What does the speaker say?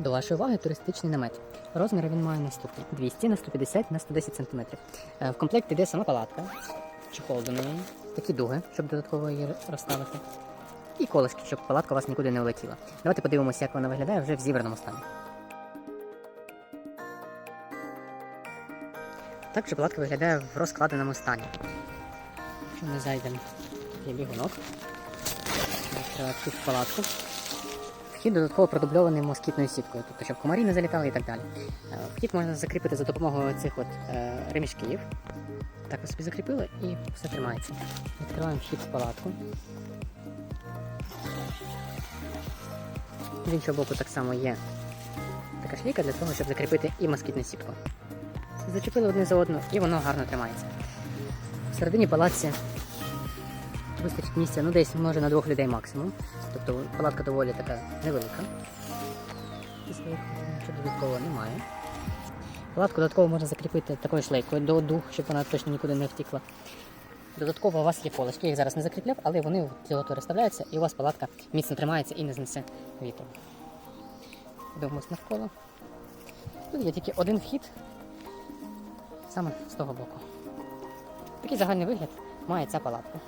До вашої уваги туристичний намет. Розміри він має наступні: 200 на 150 на 110 см. В комплект йде сама палатка, чехол до неї, такі дуги, щоб додатково її розставити, і колишки, щоб палатка у вас нікуди не улетіла. Давайте подивимося, як вона виглядає вже в зібраному стані. Так же палатка виглядає в розкладеному стані. Якщо ми зайдемо є бігунок, відкриваємо цю палатку. Вхід додатково продубльований москітною сіткою, тобто щоб комарі не залітали і так далі. Е, Вхід можна закріпити за допомогою цих от е, ремішків. Так ви собі закріпили і все тримається. Відкриваємо вхід в палатку. З іншого боку так само є така шліка для того, щоб закріпити і москітну сітку. Зачепили одне за одну і воно гарно тримається. Всередині палаці вистачить місця, ну десь може на двох людей максимум. Тобто палатка доволі така невелика. І своїх немає. Палатку додатково можна закріпити такою шлейкою до дух, щоб вона точно нікуди не втікла. Додатково у вас є полочки, я їх зараз не закріпляв, але вони для розставляються і у вас палатка міцно тримається і не знесе вітром. Дивимось навколо. Тут є тільки один вхід саме з того боку. Такий загальний вигляд має ця палатка.